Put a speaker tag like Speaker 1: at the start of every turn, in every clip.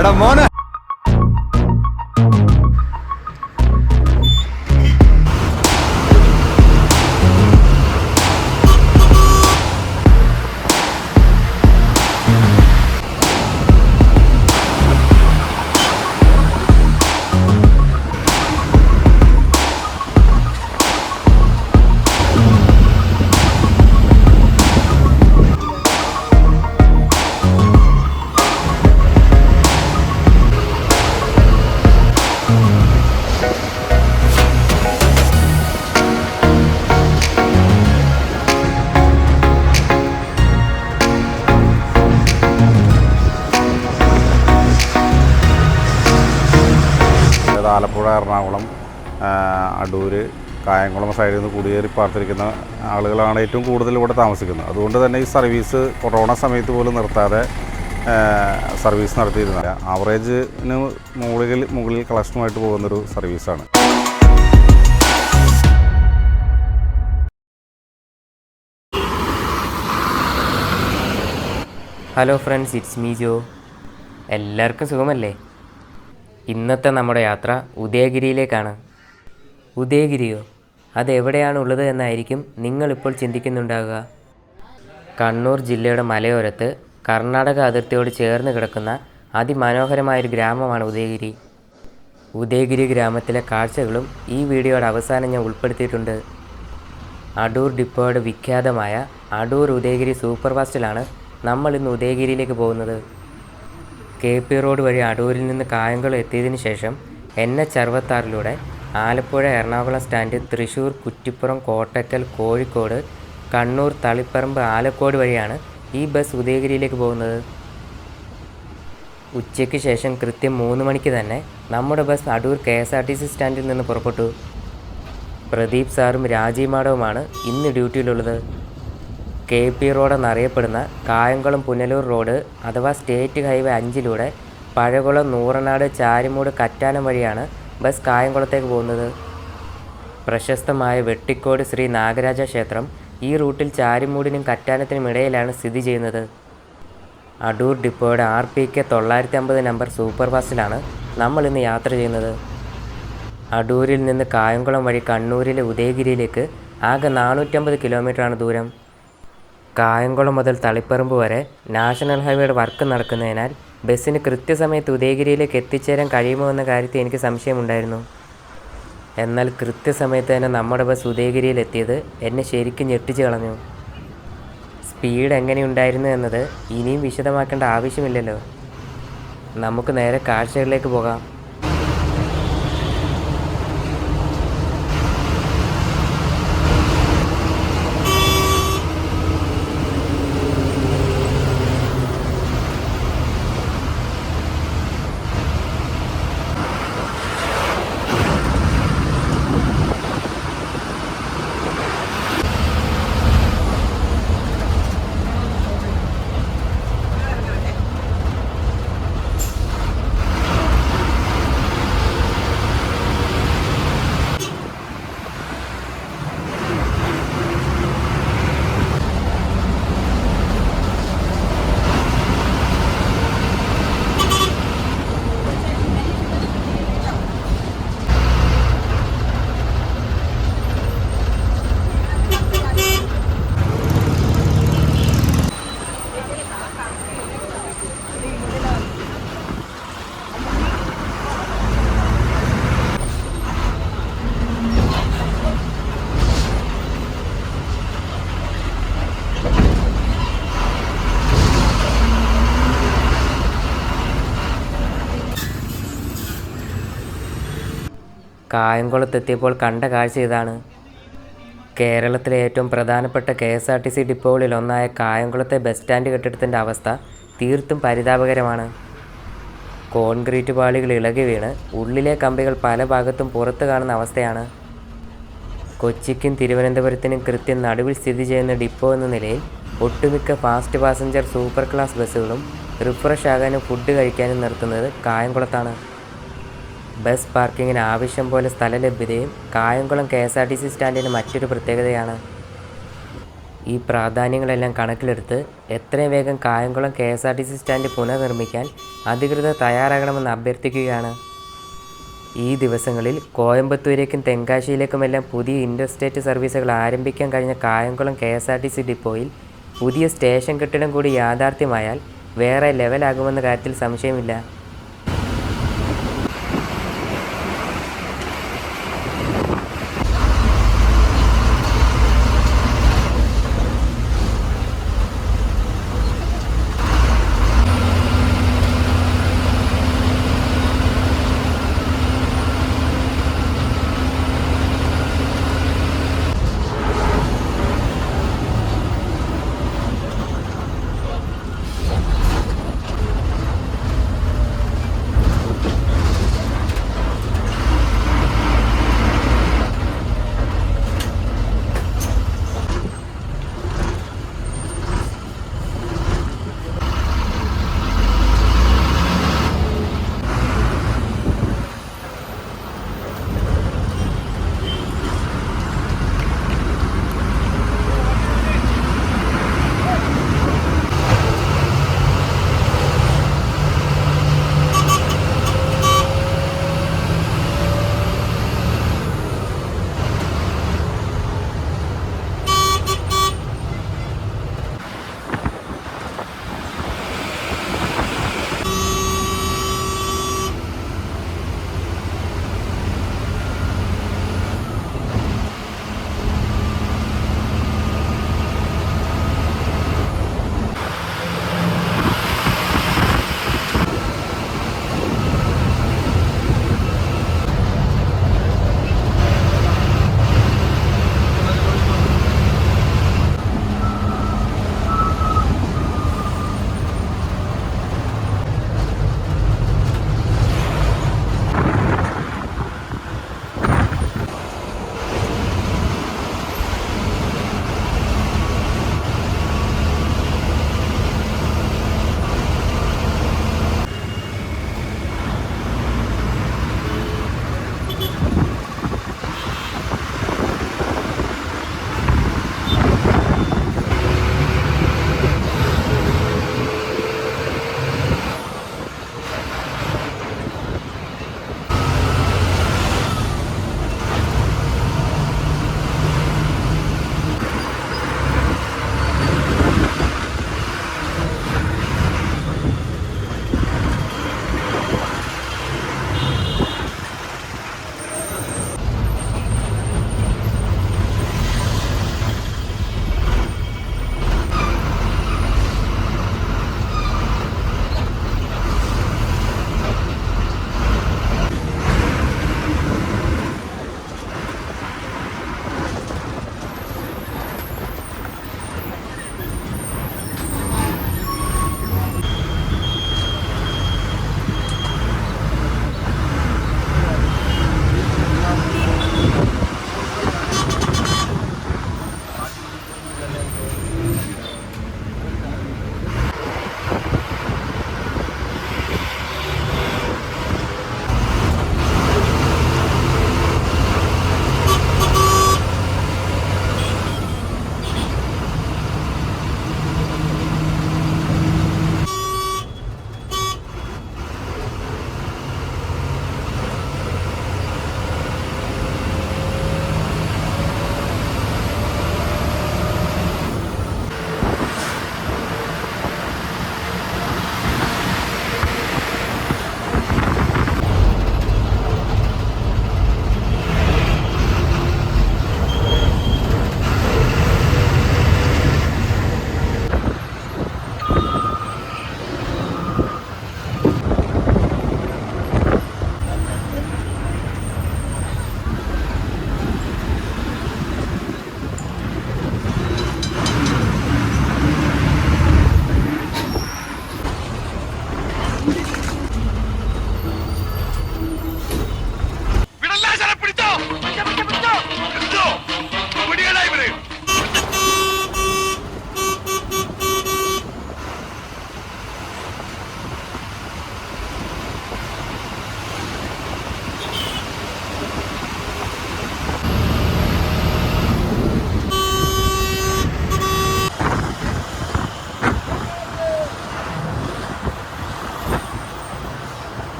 Speaker 1: എടാ മോനെ.
Speaker 2: കായംകുളം സൈഡിൽ നിന്ന് കുടിയേറി പാർത്തിരിക്കുന്ന ആളുകളാണ് ഏറ്റവും കൂടുതൽ ഇവിടെ താമസിക്കുന്നത്. അതുകൊണ്ട് തന്നെ ഈ സർവീസ് കൊറോണ സമയത്ത് പോലും നിർത്താതെ സർവീസ് നടത്തിയിരുന്നില്ല. ആവറേജിന് മുകളിൽ മുകളിൽ കളക്ഷനുമായിട്ട് പോകുന്നൊരു സർവീസാണ്
Speaker 3: hello friends it's me Jo എല്ലാവർക്കും സുഖമല്ലേ? ഇന്നത്തെ നമ്മുടെ യാത്ര ഉദയഗിരിയിലേക്കാണ്. ഉദയഗിരിയോ? അതെവിടെയാണ് ഉള്ളത് എന്നായിരിക്കും നിങ്ങളിപ്പോൾ ചിന്തിക്കുന്നുണ്ടാകുക. കണ്ണൂർ ജില്ലയുടെ മലയോരത്ത് കർണാടക അതിർത്തിയോട് ചേർന്ന് കിടക്കുന്ന അതിമനോഹരമായൊരു ഗ്രാമമാണ് ഉദയഗിരി. ഉദയഗിരി ഗ്രാമത്തിലെ കാഴ്ചകളും ഈ വീഡിയോയുടെ അവസാനം ഞാൻ ഉൾപ്പെടുത്തിയിട്ടുണ്ട്. അടൂർ ഡിപ്പോയുടെ വിഖ്യാതമായ അടൂർ ഉദയഗിരി സൂപ്പർഫാസ്റ്റിലാണ് നമ്മൾ ഇന്ന് ഉദയഗിരിയിലേക്ക് പോകുന്നത്. കെ പി റോഡ് വഴി അടൂരിൽ നിന്ന് കായംകുളം എത്തിയതിനു ശേഷം എൻ എച്ച് അറുപത്താറിലൂടെ ആലപ്പുഴ എറണാകുളം സ്റ്റാൻഡ് തൃശ്ശൂർ കുറ്റിപ്പുറം കോട്ടക്കൽ കോഴിക്കോട് കണ്ണൂർ തളിപ്പറമ്പ് ആലക്കോട് വഴിയാണ് ഈ ബസ് ഉദയഗിരിയിലേക്ക് പോകുന്നത്. ഉച്ചയ്ക്ക് ശേഷം കൃത്യം മൂന്ന് മണിക്ക് തന്നെ നമ്മുടെ bus Adoor K S R T C സ്റ്റാൻഡിൽ നിന്ന് പുറപ്പെട്ടു. പ്രദീപ് സാറും രാജീവ് മാഡവുമാണ് ഇന്ന് ഡ്യൂട്ടിയിലുള്ളത്. കെ പി റോഡ് എന്നറിയപ്പെടുന്ന കായംകുളം പുനലൂർ റോഡ് അഥവാ സ്റ്റേറ്റ് ഹൈവേ അഞ്ചിലൂടെ പഴകുളം നൂറനാട് ചാരിമൂട് കറ്റാനം വഴിയാണ് ബസ് കായംകുളത്തേക്ക് പോകുന്നത്. പ്രശസ്തമായ വെട്ടിക്കോട് ശ്രീ നാഗരാജ ക്ഷേത്രം ഈ റൂട്ടിൽ ചാരിമൂടിനും കറ്റാനത്തിനും ഇടയിലാണ് സ്ഥിതി ചെയ്യുന്നത്. അടൂർ ഡിപ്പോയുടെ ആർ പി കെ തൊള്ളായിരത്തി അമ്പത് നമ്പർ സൂപ്പർ ഫാസ്റ്റിലാണ് നമ്മൾ ഇന്ന് യാത്ര ചെയ്യുന്നത്. അടൂരിൽ നിന്ന് കായംകുളം വഴി കണ്ണൂരിലെ ഉദയഗിരിയിലേക്ക് ആകെ നാനൂറ്റമ്പത് കിലോമീറ്ററാണ് ദൂരം. കായംകുളം മുതൽ തളിപ്പറമ്പ് വരെ നാഷണൽ ഹൈവേയുടെ വർക്ക് നടക്കുന്നതിനാൽ ബസ്സിന് കൃത്യസമയത്ത് ഉദയഗിരിയിലേക്ക് എത്തിച്ചേരാൻ കഴിയുമോ എന്ന കാര്യത്തിൽ എനിക്ക് സംശയമുണ്ടായിരുന്നു. എന്നാൽ കൃത്യസമയത്ത് തന്നെ നമ്മുടെ ബസ് ഉദയഗിരിയിൽ എത്തിയത് എന്നെ ശരിക്കും ഞെട്ടിച്ചു കളഞ്ഞു. സ്പീഡ് എങ്ങനെയുണ്ടായിരുന്നു എന്നത് ഇനിയും വിശദമാക്കേണ്ട ആവശ്യമില്ലല്ലോ. നമുക്ക് നേരെ കാഴ്ചകളിലേക്ക് പോകാം. കായംകുളത്തെത്തിയപ്പോൾ കണ്ട കാഴ്ച ഇതാണ്. കേരളത്തിലെ ഏറ്റവും പ്രധാനപ്പെട്ട K S R T C ഡിപ്പോകളിൽ ഒന്നായ കായംകുളത്തെ ബസ് സ്റ്റാൻഡ് കെട്ടിടത്തിന്റെ അവസ്ഥ തീർത്തും പരിതാപകരമാണ്. കോൺക്രീറ്റ് പാളികൾ ഇളകി വീണ് ഉള്ളിലെ കമ്പികൾ പല ഭാഗത്തും പുറത്തു കാണുന്ന അവസ്ഥയാണ്. കൊച്ചിക്കും തിരുവനന്തപുരത്തിനും കൃത്യം നടുവിൽ സ്ഥിതി ചെയ്യുന്ന ഡിപ്പോ എന്ന നിലയിൽ ഒട്ടുമിക്ക ഫാസ്റ്റ് പാസഞ്ചർ സൂപ്പർ ക്ലാസ് ബസ്സുകളും റിഫ്രഷ് ആകാനും ഫുഡ് കഴിക്കാനും നിർത്തുന്നത് കായംകുളത്താണ്. ബസ് പാർക്കിങ്ങിന് ആവശ്യം പോലെ സ്ഥല ലഭ്യതയും Kayamkulam K S R T C സ്റ്റാൻഡിന് മറ്റൊരു പ്രത്യേകതയാണ്. ഈ പ്രാധാന്യങ്ങളെല്ലാം കണക്കിലെടുത്ത് എത്രയും വേഗം Kayamkulam K S R T C stand പുനർനിർമ്മിക്കാൻ അധികൃതർ തയ്യാറാകണമെന്ന് അഭ്യർത്ഥിക്കുകയാണ്. ഈ ദിവസങ്ങളിൽ കോയമ്പത്തൂരേക്കും തെങ്കാശിയിലേക്കുമെല്ലാം പുതിയ ഇന്റർസ്റ്റേറ്റ് സർവീസുകൾ ആരംഭിക്കാൻ കഴിഞ്ഞ Kayamkulam K S R T C ഡിപ്പോയിൽ പുതിയ സ്റ്റേഷൻ കെട്ടിടം കൂടി യാഥാർത്ഥ്യമായാൽ വേറെ ലെവലാകുമെന്ന കാര്യത്തിൽ സംശയമില്ല.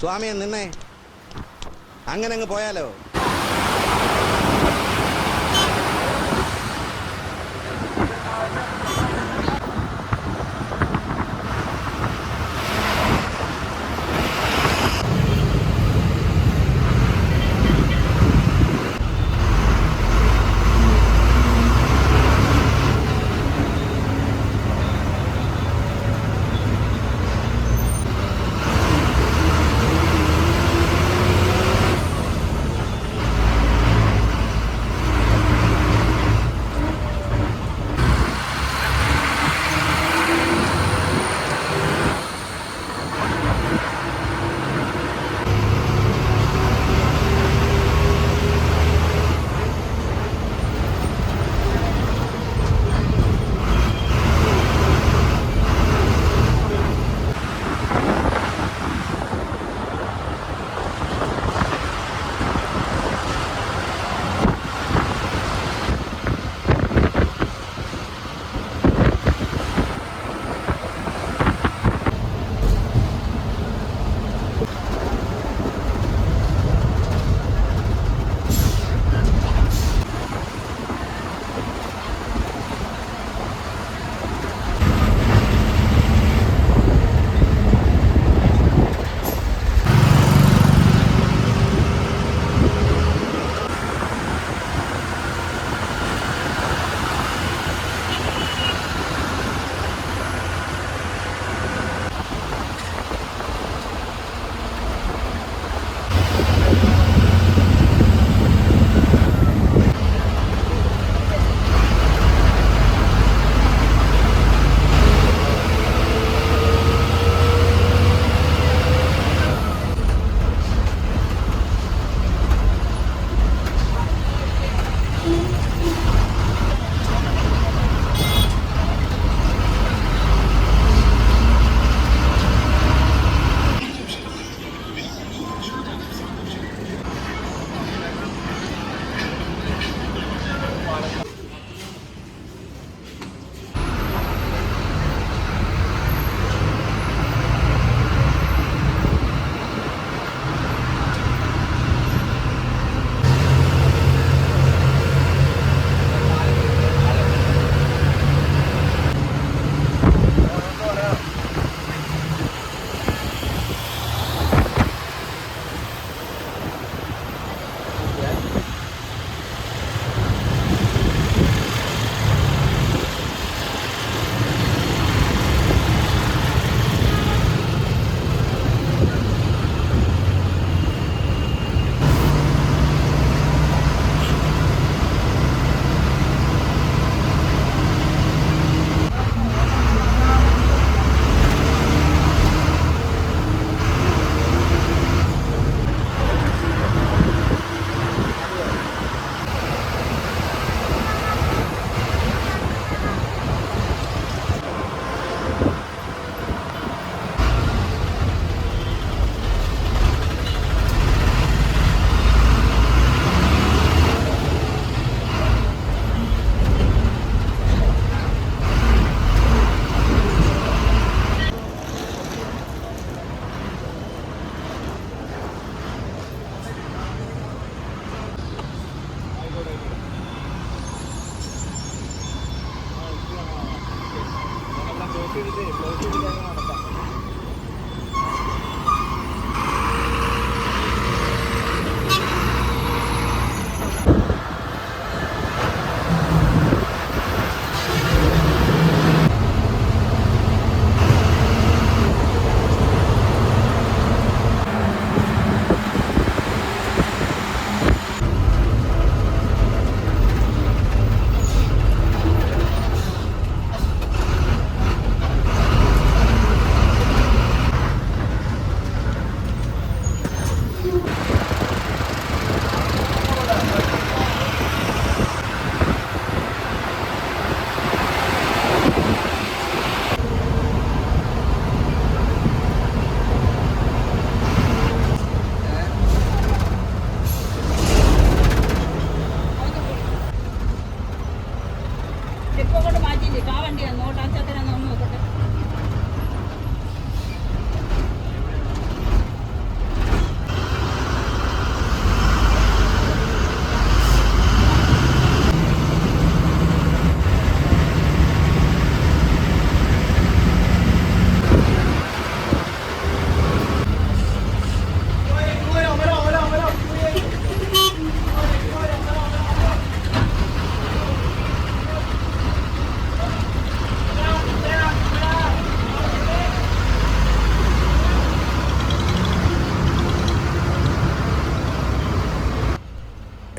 Speaker 1: സ്വാമിയെ നിന്നേ. അങ്ങനെ അങ്ങ് പോയാലോ?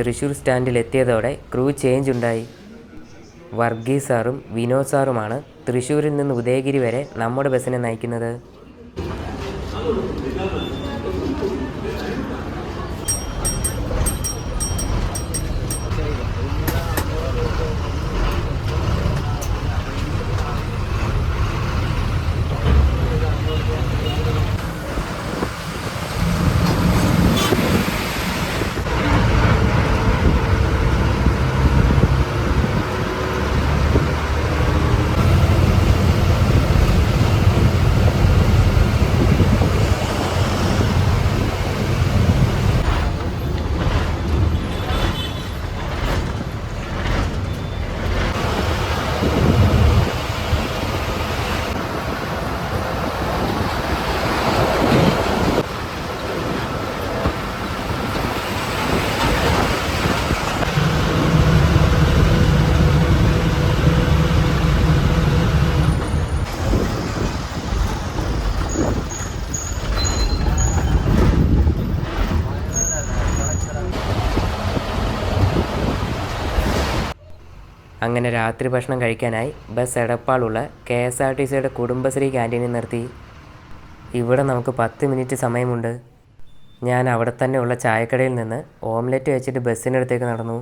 Speaker 3: തൃശ്ശൂർ സ്റ്റാൻഡിൽ എത്തിയതോടെ ക്രൂ ചേഞ്ച് ഉണ്ടായി വർഗീസ് സാറും വിനോദ് സാറുമാണ് തൃശ്ശൂരിൽ നിന്ന് ഉദയഗിരി വരെ നമ്മുടെ ബസ്സിനെ നയിക്കുന്നത്. അങ്ങനെ രാത്രി ഭക്ഷണം കഴിക്കാനായി ബസ് എടപ്പാളുള്ള കെ എസ് ആർ ടി സിയുടെ കുടുംബശ്രീ ക്യാന്റീനിൽ നിർത്തി. ഇവിടെ നമുക്ക് പത്ത് മിനിറ്റ് സമയമുണ്ട്. ഞാൻ അവിടെ തന്നെയുള്ള ചായക്കടയിൽ നിന്ന് ഓംലെറ്റ് വെച്ചിട്ട് ബസ്സിനടുത്തേക്ക് നടന്നു.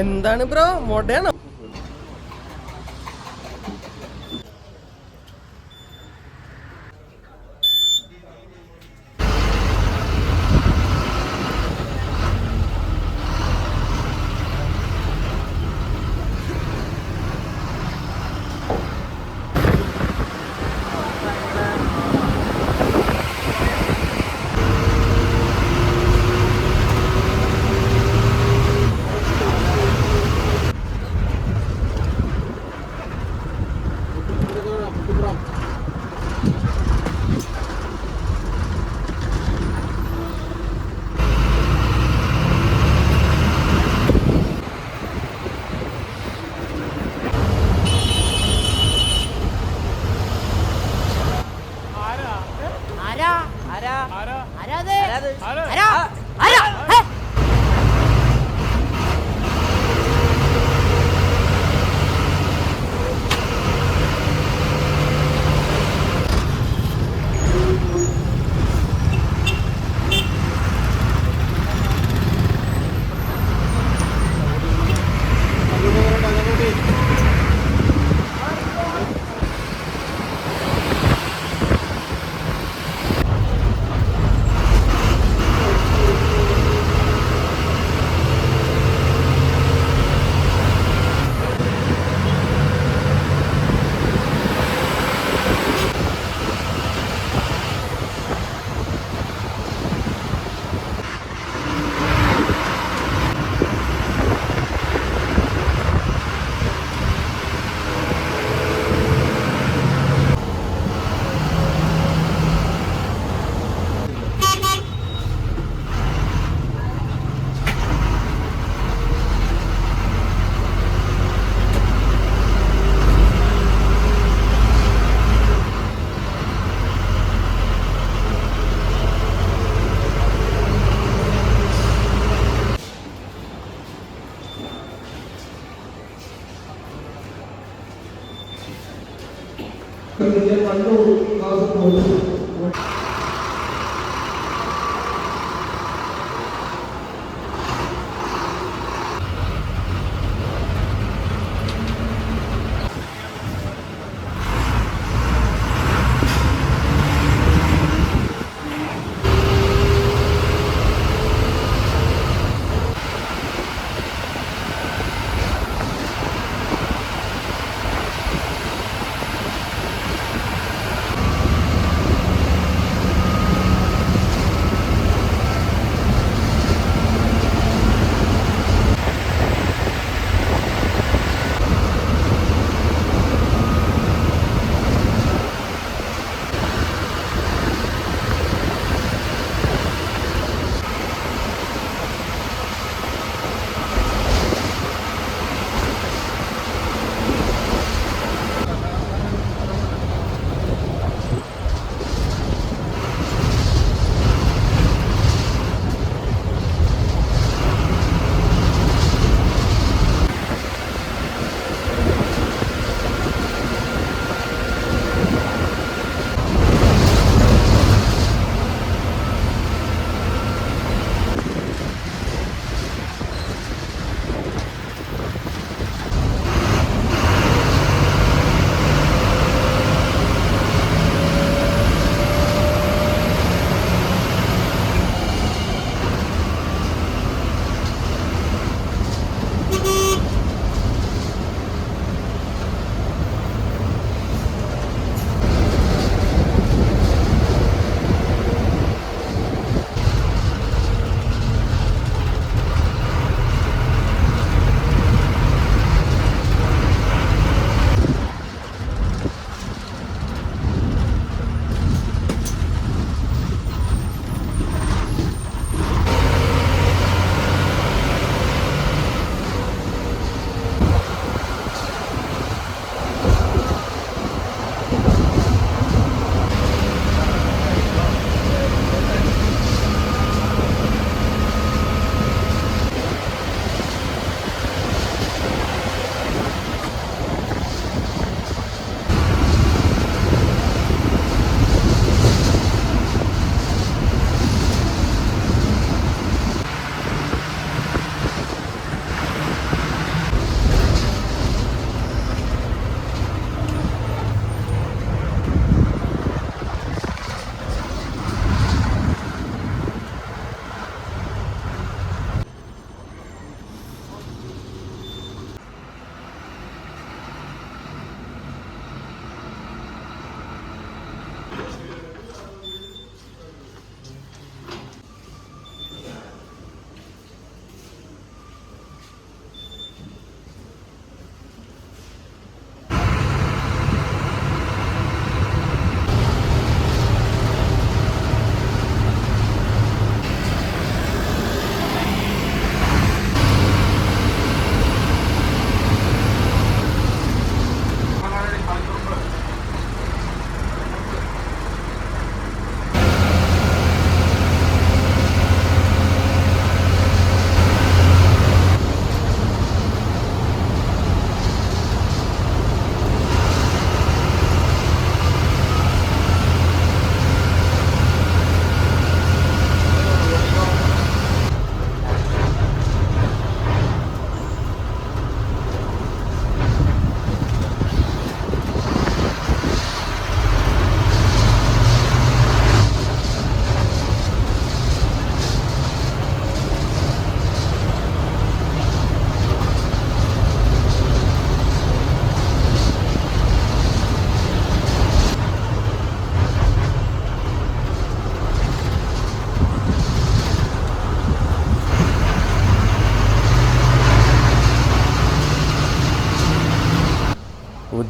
Speaker 4: എന്താണ് ബ്രോ? മൊടയാണോ Thank you.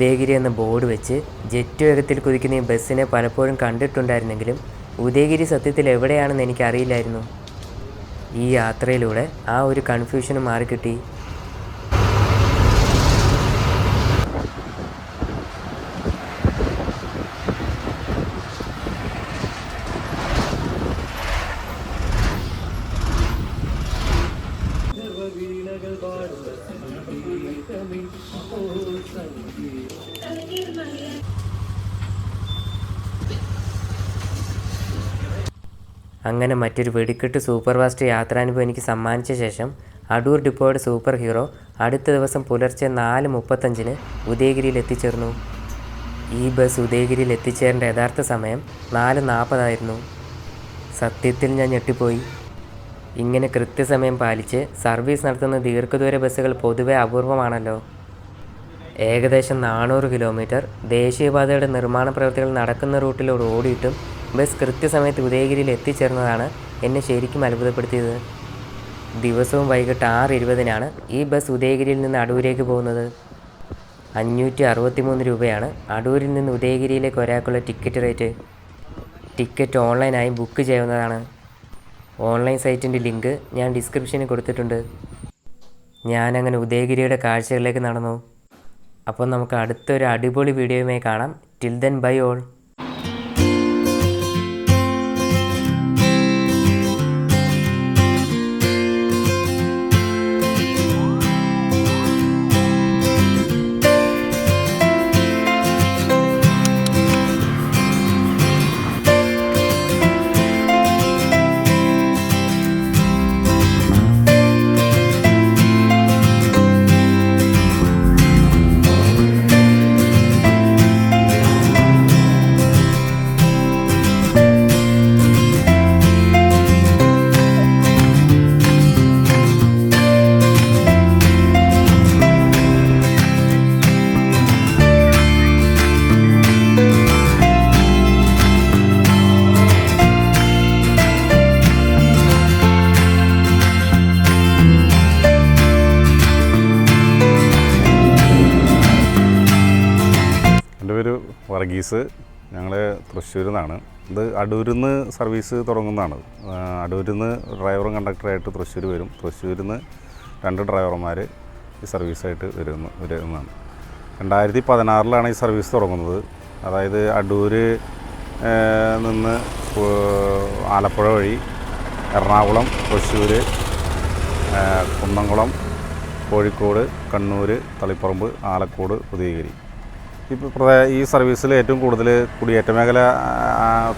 Speaker 3: ഉദയഗിരി എന്ന ബോർഡ് വെച്ച് ജെറ്റ് വേഗത്തിൽ കുതിക്കുന്ന ഈ ബസ്സിനെ പലപ്പോഴും കണ്ടിട്ടുണ്ടായിരുന്നെങ്കിലും ഉദയഗിരി സത്യത്തിൽ എവിടെയാണെന്ന് എനിക്കറിയില്ലായിരുന്നു. ഈ യാത്രയിലൂടെ ആ ഒരു കൺഫ്യൂഷന് മാറിക്കിട്ടി. അങ്ങനെ മറ്റൊരു വെടിക്കെട്ട് സൂപ്പർ ഫാസ്റ്റ് യാത്രാനുഭവം എനിക്ക് സമ്മാനിച്ച ശേഷം അടൂർ ഡിപ്പോയുടെ സൂപ്പർ ഹീറോ അടുത്ത ദിവസം പുലർച്ചെ നാല് മുപ്പത്തഞ്ചിന് ഉദയഗിരിയിൽ എത്തിച്ചേർന്നു. ഈ ബസ് ഉദയഗിരിയിൽ എത്തിച്ചേരേണ്ട യഥാർത്ഥ സമയം നാല് നാൽപ്പതായിരുന്നു. സത്യത്തിൽ ഞാൻ ഞെട്ടിപ്പോയി. ഇങ്ങനെ കൃത്യസമയം പാലിച്ച് സർവീസ് നടത്തുന്ന ദീർഘദൂര ബസ്സുകൾ പൊതുവെ അപൂർവമാണല്ലോ. ഏകദേശം നാനൂറ് കിലോമീറ്റർ ദേശീയപാതയുടെ നിർമ്മാണ പ്രവൃത്തികൾ നടക്കുന്ന റൂട്ടിലൂടെ ഓടിയിട്ടും ബസ് കൃത്യസമയത്ത് ഉദയഗിരിയിൽ എത്തിച്ചേർന്നതാണ് എന്നെ ശരിക്കും അത്ഭുതപ്പെടുത്തിയത്. ദിവസവും വൈകിട്ട് ആറ് ഇരുപതിനാണ് ഈ ബസ് ഉദയഗിരിയിൽ നിന്ന് അടൂരേക്ക് പോകുന്നത്. അഞ്ഞൂറ്റി അറുപത്തിമൂന്ന് രൂപയാണ് അടൂരിൽ നിന്ന് ഉദയഗിരിയിലേക്ക് ഒരാൾക്കുള്ള ടിക്കറ്റ് റേറ്റ്. ടിക്കറ്റ് ഓൺലൈനായി ബുക്ക് ചെയ്യുന്നതാണ്. ഓൺലൈൻ സൈറ്റിന്റെ ലിങ്ക് ഞാൻ ഡിസ്ക്രിപ്ഷനിൽ കൊടുത്തിട്ടുണ്ട്. ഞാനങ്ങനെ ഉദയഗിരിയുടെ കാഴ്ചകളിലേക്ക് നടന്നു. അപ്പോൾ നമുക്ക് അടുത്തൊരു അടിപൊളി വീഡിയോയുമായി കാണാം. Till then bye all
Speaker 2: Varghese ഞങ്ങൾ തൃശ്ശൂരിൽ നിന്നാണ് ഇത് അടൂരിൽ നിന്ന് സർവീസ് തുടങ്ങുന്നതാണ്. അടൂരിൽ നിന്ന് ഡ്രൈവറും കണ്ടക്ടറായിട്ട് തൃശ്ശൂർ വരും. തൃശ്ശൂരിൽ നിന്ന് രണ്ട് ഡ്രൈവർമാർ ഈ സർവീസായിട്ട് വരുന്നു വരുന്നതാണ്. രണ്ടായിരത്തി പതിനാറിലാണ് ഈ സർവീസ് തുടങ്ങുന്നത്. അതായത് അടൂർ നിന്ന് ആലപ്പുഴ വഴി എറണാകുളം തൃശ്ശൂർ കുന്നംകുളം കോഴിക്കോട് കണ്ണൂർ തളിപ്പറമ്പ് ആലക്കോട് ഉദയഗിരി ഇപ്പോൾ ഈ സർവീസിൽ ഏറ്റവും കൂടുതൽ കുടിയേറ്റ മേഖല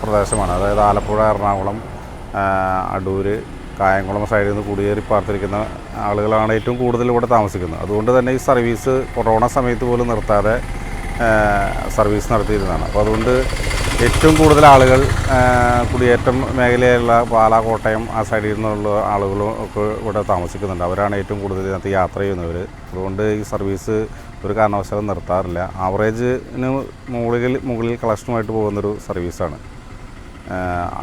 Speaker 2: പ്രദേശമാണ്. അതായത് ആലപ്പുഴ എറണാകുളം അടൂർ കായംകുളം സൈഡിൽ നിന്ന് കുടിയേറി പാർത്തിരിക്കുന്ന ആളുകളാണ് ഏറ്റവും കൂടുതൽ ഇവിടെ താമസിക്കുന്നത്. അതുകൊണ്ട് തന്നെ ഈ സർവീസ് കൊറോണ സമയത്ത് പോലും നിർത്താതെ സർവീസ് നടത്തിയിരുന്നതാണ്. അപ്പോൾ അതുകൊണ്ട് ഏറ്റവും കൂടുതൽ ആളുകൾ കുടിയേറ്റം മേഖലയിലുള്ള പാലാ കോട്ടയം ആ സൈഡിൽ നിന്നുള്ള ആളുകളും ഒക്കെ ഇവിടെ താമസിക്കുന്നുണ്ട്. അവരാണ് ഏറ്റവും കൂടുതൽ ഇതിനകത്ത് യാത്ര ചെയ്യുന്നവർ അതുകൊണ്ട് ഈ സർവീസ് ഒരു കാരണവശാലും നിർത്താറില്ല. ആവറേജിന് മുകളിൽ മുകളിൽ കളക്ഷനുമായിട്ട് പോകുന്നൊരു സർവീസാണ്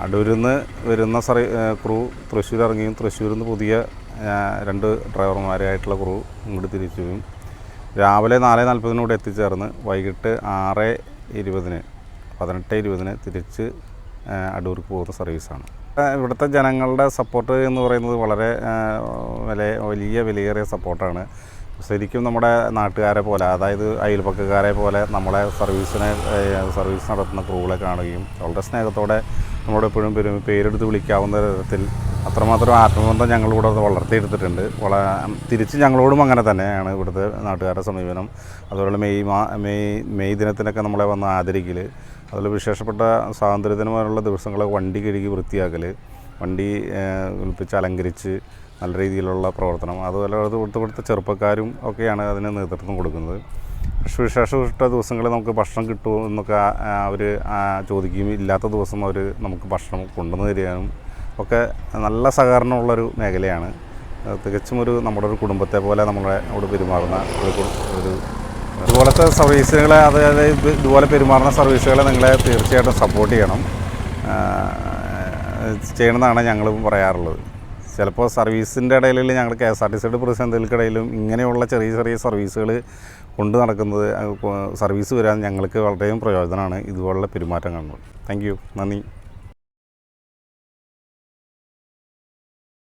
Speaker 2: അടൂരിൽ നിന്ന് വരുന്ന സർവീ ക്രൂ തൃശ്ശൂർ ഇറങ്ങിയും തൃശ്ശൂരിൽ നിന്ന് പുതിയ രണ്ട് ഡ്രൈവർമാരായിട്ടുള്ള ക്രൂ ഇങ്ങോട്ട് തിരിച്ചു രാവിലെ നാല് നാൽപ്പതിനൂടെ എത്തിച്ചേർന്ന് വൈകിട്ട് ആറ് ഇരുപതിന് പതിനെട്ട് ഇരുപതിന് തിരിച്ച് അടൂർക്ക് പോകുന്ന സർവീസാണ് ഇവിടുത്തെ ജനങ്ങളുടെ സപ്പോർട്ട് എന്ന് പറയുന്നത് വളരെ വില വലിയ വിലയേറിയ സപ്പോർട്ടാണ് ശരിക്കും നമ്മുടെ നാട്ടുകാരെ പോലെ അതായത് അയൽപക്കക്കാരെ പോലെ നമ്മളെ സർവീസിനെ സർവീസ് നടത്തുന്ന ക്രൂകളെ കാണുകയും വളരെ സ്നേഹത്തോടെ നമ്മുടെ എപ്പോഴും പേര് പേരെടുത്ത് വിളിക്കാവുന്ന തരത്തിൽ അത്രമാത്രം ആത്മബന്ധം ഞങ്ങളിവിടെ വളർത്തിയെടുത്തിട്ടുണ്ട്. വള തിരിച്ച് ഞങ്ങളോടും അങ്ങനെ തന്നെയാണ് ഇവിടുത്തെ നാട്ടുകാരുടെ സമീപനം. അതുപോലെ മെയ് മാ മെയ് മെയ് ദിനത്തിനൊക്കെ നമ്മളെ വന്ന് ആദരിക്കൽ അതുപോലെ വിശേഷപ്പെട്ട സ്വാതന്ത്ര്യദിനമായുള്ള ദിവസങ്ങളെ വണ്ടി കഴുകി വൃത്തിയാക്കൽ വണ്ടി ഏഹ്, ഉൽപ്പിച്ച് അലങ്കരിച്ച് നല്ല രീതിയിലുള്ള പ്രവർത്തനം. അതുപോലെ അത് ഇവിടുത്തെ ചെറുപ്പക്കാരും ഒക്കെയാണ് അതിന് നേതൃത്വം കൊടുക്കുന്നത്. വിശേഷപ്പെട്ട ദിവസങ്ങളിൽ നമുക്ക് ഭക്ഷണം കിട്ടുമോ എന്നൊക്കെ അവർ ചോദിക്കുകയും ഇല്ലാത്ത ദിവസം അവർ നമുക്ക് ഭക്ഷണം കൊണ്ടുവന്ന് തരികയും ഒക്കെ നല്ല സഹകരണമുള്ളൊരു മേഖലയാണ്. തികച്ചും ഒരു നമ്മുടെ ഒരു കുടുംബത്തെ പോലെ നമ്മളെ അവിടെ പെരുമാറുന്ന ഒരു ഒരു ഇതുപോലത്തെ സർവീസുകളെ അതായത് ഇത് ഇതുപോലെ പെരുമാറുന്ന സർവീസുകളെ നിങ്ങളെ തീർച്ചയായിട്ടും സപ്പോർട്ട് ചെയ്യണം. ചെയ്യണമെന്നാണ് ഞങ്ങളും പറയാറുള്ളത്. ചിലപ്പോൾ സർവീസിന്റെ ഇടയിൽ ഞങ്ങൾ കെ എസ് ആർ ടി സിയുടെ പ്രതിസന്ധികൾക്കിടയിലും ഇങ്ങനെയുള്ള ചെറിയ ചെറിയ സർവീസുകൾ കൊണ്ട് നടക്കുന്നത് സർവീസ് വരാൻ ഞങ്ങൾക്ക് വളരെയും പ്രയോജനമാണ്. ഇതുപോലുള്ള പെരുമാറ്റം കാണുന്നത് താങ്ക് യു. നന്ദി.